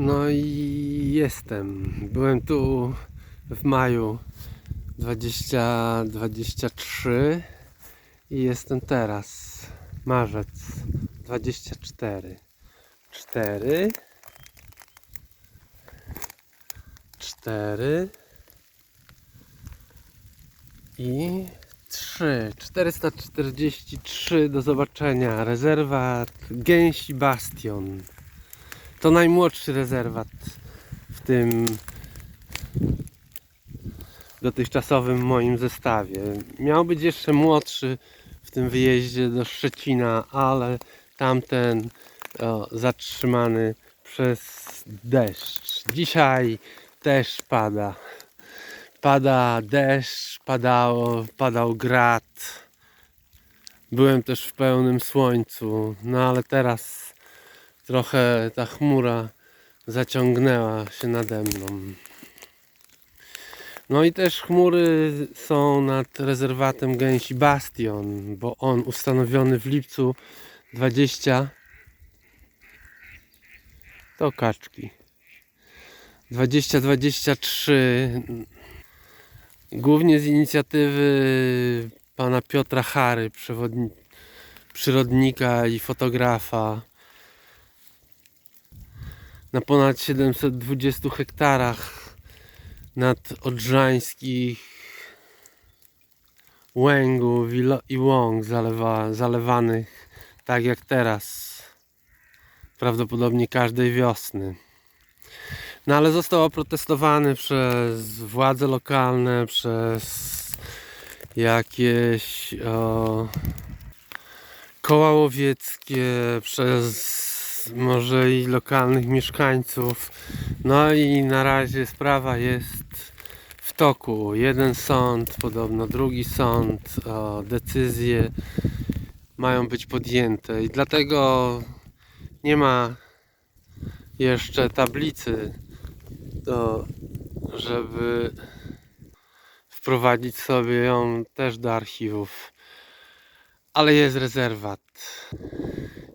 No i jestem. Byłem tu w maju 2023 i jestem teraz. Marzec 24. 4 4 i 3 443 do zobaczenia rezerwat Gęsi Bastion to najmłodszy rezerwat w tym dotychczasowym moim zestawie. Miał być jeszcze młodszy w tym wyjeździe do Szczecina ale tamten o, zatrzymany przez deszcz. Dzisiaj też pada. Pada deszcz, padało, padał grad. Byłem też w pełnym słońcu, no ale teraz trochę ta chmura zaciągnęła się nade mną. No i też chmury są nad rezerwatem Gęsi Bastion, bo on ustanowiony w lipcu 20 to kaczki 2023 Głównie z inicjatywy pana Piotra Chary, przyrodnika i fotografa. Na ponad 720 hektarach nad odrzańskich łęgów i, łąk zalewa, zalewanych tak jak teraz. Prawdopodobnie każdej wiosny. No ale został oprotestowany przez władze lokalne, przez jakieś o, koła łowieckie, przez może i lokalnych mieszkańców. No i na razie sprawa jest w toku. Jeden sąd, podobno drugi sąd, o, decyzje mają być podjęte i dlatego nie ma jeszcze tablicy to żeby wprowadzić sobie ją też do archiwów. Ale jest rezerwat.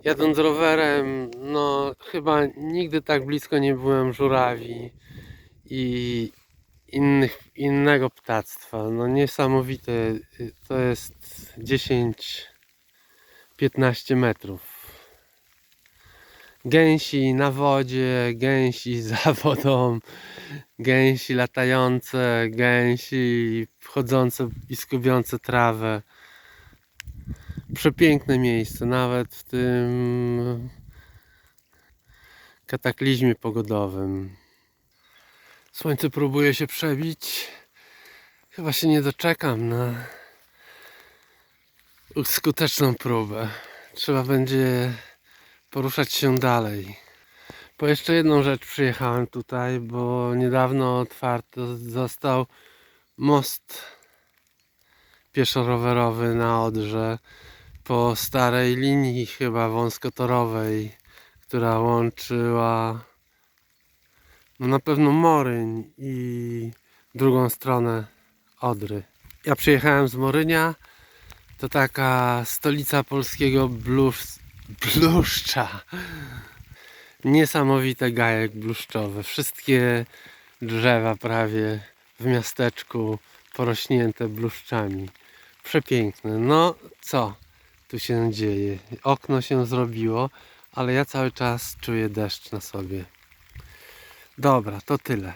Jadąc rowerem, no chyba nigdy tak blisko nie byłem żurawi i innych, innego ptactwa. No niesamowite. To jest 10-15 metrów gęsi na wodzie, gęsi za wodą, gęsi latające, gęsi wchodzące i skubiące trawę. Przepiękne miejsce, nawet w tym kataklizmie pogodowym. Słońce próbuje się przebić. Chyba się nie doczekam na skuteczną próbę. Trzeba będzie poruszać się dalej. Po jeszcze jedną rzecz przyjechałem tutaj, bo niedawno otwarty został most pieszo-rowerowy na Odrze po starej linii chyba wąskotorowej, która łączyła no na pewno Moryń i drugą stronę Odry. Ja przyjechałem z Morynia, to taka stolica polskiego blues, bluszcza. Niesamowite gajek bluszczowe. Wszystkie drzewa prawie w miasteczku porośnięte bluszczami. Przepiękne. No co tu się dzieje? Okno się zrobiło, ale ja cały czas czuję deszcz na sobie. Dobra, to tyle.